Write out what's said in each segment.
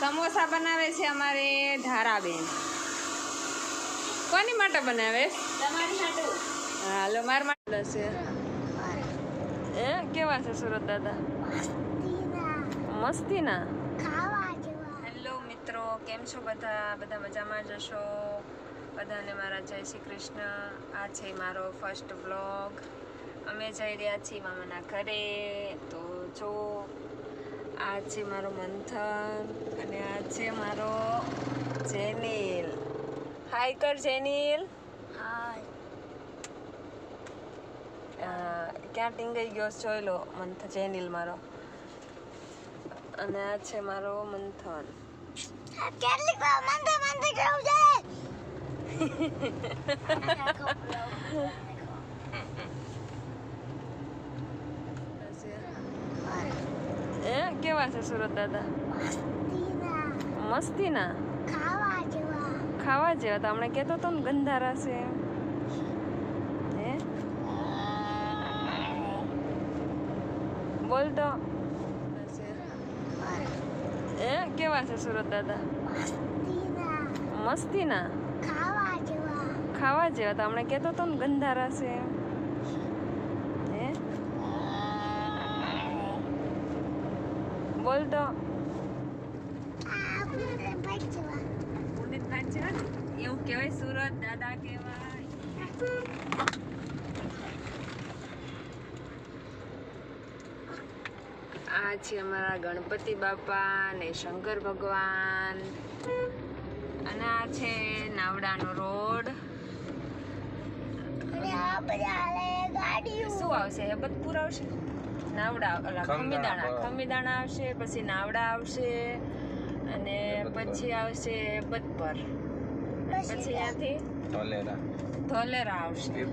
સમોસા બનાવે છે અમારે ધારાબેન. કોની માટે બનાવે? હાલો માર માટે છે એ કેવા છે સુરત દાદા? મસ્તીના. હેલો મિત્રો કેમ છો બધા? બધા મજામાં જશો બધાને મારા જય શ્રી કૃષ્ણ. આ છે મારો ફર્સ્ટ બ્લોગ અમે જઈ રહ્યા છીએ મામાના ઘરે. તો જો આ છે મારો મંથન અને આ છે મારો જેનિલ. હાય કર જેનિલ. ક્યાં ટીંગાઈ ગયો જોઈ લો મંથ જેનિલ મારો. અને આ છે મારો મંથન. કેટલીક વાર મંદે મંદે કરવું એ, કેવા છે સુરત દાદા? મસ્તીના? ખાવા જેવા ખાવા જેવા તો હમણાં કહેતો તો ને ગંધારા છે બોલ તો. એ, કેવા છે સુરત દાદા? મસ્તીના? ખાવા જેવા. ખાવા જેવા તો હમણાં કહેતો તો ને ગંધારા છે હે? બોલ તો. એવું કહેવાય સુરત દાદા કહેવાય. આ છે અમારા ગણપતિ બાપા ને શંકર ભગવાન. અને આ છે નાવડાનો રોડ. શું આવશે? હેબતપુર આવશે? નાવડા ખમીદાણા. ખમીદાણા આવશે પછી નાવડા આવશે અને પછી આવશે હેબતપર. પછી ત્યાંથી ધોલેરા. આવશે.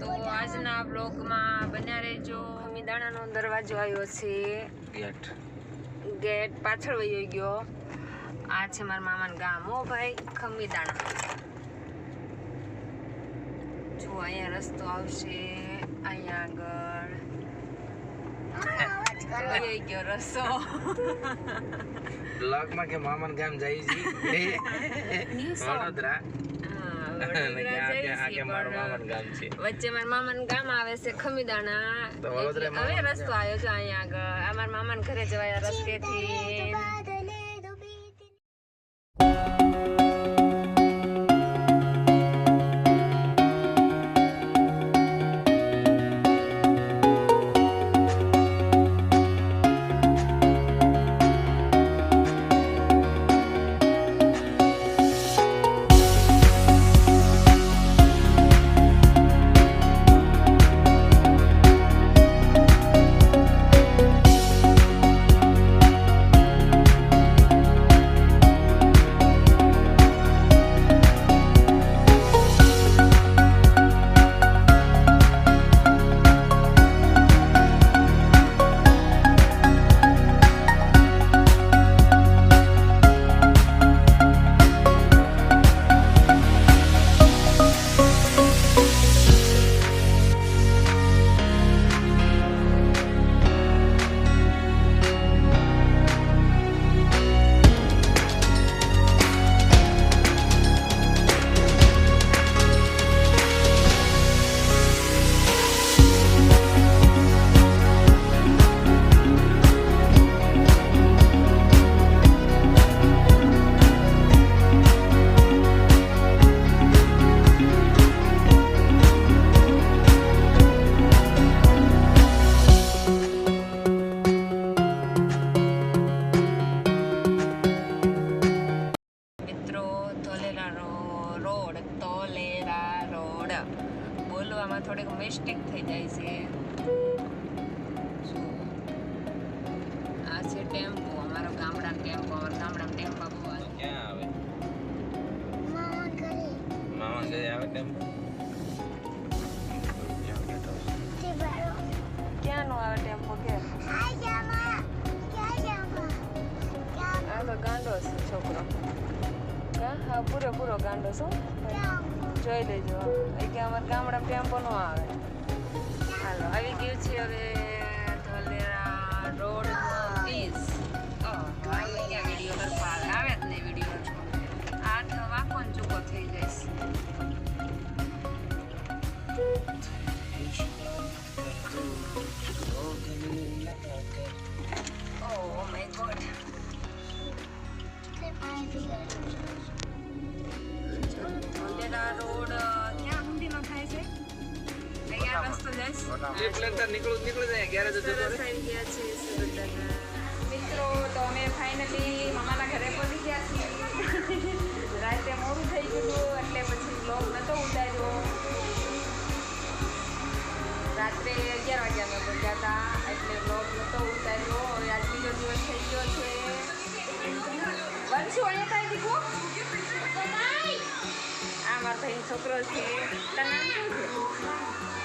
તો આજના બ્લોગમાં બન્યા રહેજો. ખમીદાણાનો દરવાજો આવ્યો છે. ગેટ. ગેટ પાછળ વહી ગયો. આ છે મારા મામાનું ગામ. હો ભાઈ ખમીદાણા. જો અહીંયા રસ્તો આવશે અહીંયા આગળ. વહી ગયો રસ્તો. બ્લોગમાં કે મામન ગામ જાય છે. વડોદરા. વચ્ચે મારા મામાનું ગામ આવે છે ખમીદાણા. હવે રસ્તો આવ્યો છે અહીંયા આગળ. આ મારા મામાના ઘરે જવાયા રસ્તેથી. બોલવામાં થોડીક મિસ્ટેક થઈ જાય છે. આ છે ટેમ્પો અમારો ગામડા ટેમ્પો અમારા ગામડા ટેમ્પો બહુ. ક્યાં આવે? મામા ઘરે. મામા ઘરે આવે તેમ ક્યાંનો આવે ટેમ્પો કે આ તો ગાંડો છે છોકરો. હા હા પૂરેપૂરો ગાંડો શું જોઈ લેજો. એ કે અમારા ગામડા ટેમ્પો ન આવે. હાલો, આવી ગયું છે હવે ધોલેરા રોડ વીસ આવે ક્યાં વીડિયો કરવા આવે જ નહીં વીડિયો આ તો વાંકો ચૂકો થઈ જઈશ. ઓ માય ગોડ મિત્રો, તો અમે ફાઇનલી મામાના ઘરે પહોંચી ગયા છીએ. રાતે મોડું થઈ ગયું એટલે પછી બ્લોગ નહોતો ઉતાર્યો. રાત્રે અગિયાર વાગ્યા અમે પહોંચ્યા હતા, એટલે બ્લોગ નહોતો ઉતાર્યો. હવે આજ બીજો દિવસ થઈ ગયો છે. બનશું અહીંયા કાંઈ દીકરો? આ મારો ભાઈ છોકરો છે. તારું નામ શું છે?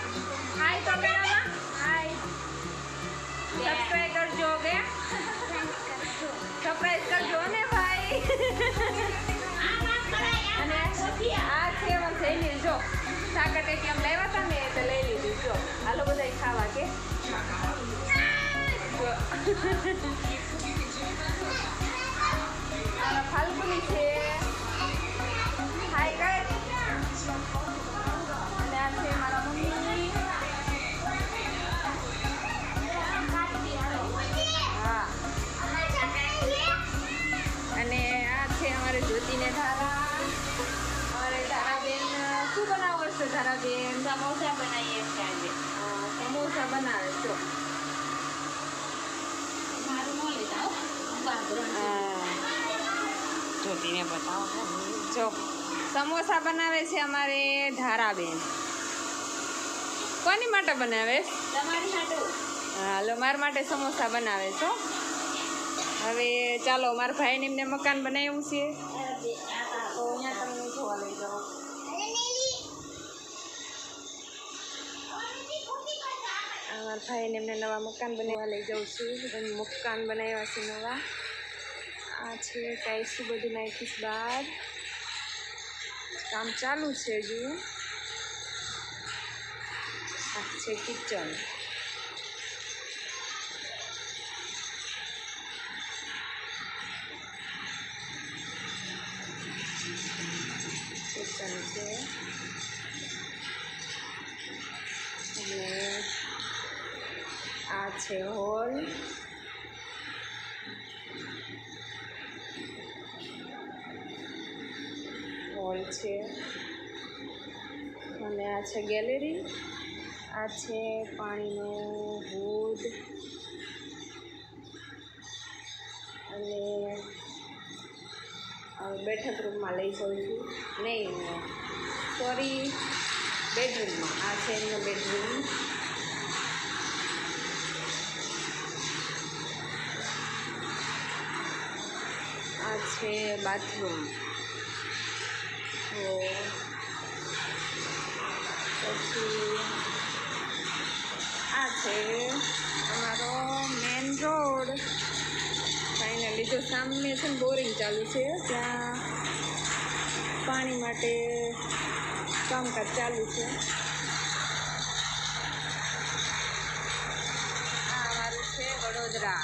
હાય તો બેના હાય સબસ્ક્રાઇબ કરજો કે સરપ્રાઈઝ કરજો ને ભાઈ? અને આ છે અમાર થઈને જો સાકર કેમ લાવ્યા હતા ને તો લઈ લીધું જો. હાલો બધા ખાવા કે. ફાલ્ગુની છે. સમોસા બનાવે છો બતાવો જો સમોસા બનાવે છે અમારે ધારાબેન. કોની માટે બનાવે? હાલો મારા માટે સમોસા બનાવે છો હવે ચાલો મારા ભાઈને એમને મકાન બનાવ્યું છે તો અહીંયા તમને જોવા લઈ જાઓ આ મારા ભાઈને એમને નવા મકાન બનાવવા લઈ જાઉં છું. મકાન બનાવ્યા છે નવા. આ છે ટાઈસું બધું નાખીશ બહાર. કામ ચાલુ છે હજુ. આ છે કિચન કિચન છે. છે હોલ હોલ છે અને આ છે ગેલેરી આ છે પાણીનો હુડ અને બેઠક રૂમમાં લઈ જાઉં છું નહીં સોરી બેડરૂમમાં આ છે એમનો બેડરૂમ છે બાથરૂમ. તો પછી આ છે અમારો મેન રોડ. ફાઇનલી જો સામે છે ને બોરિંગ ચાલુ છે, ત્યાં પાણી માટે કામકાજ ચાલુ છે. આ અમારું છે વડોદરા.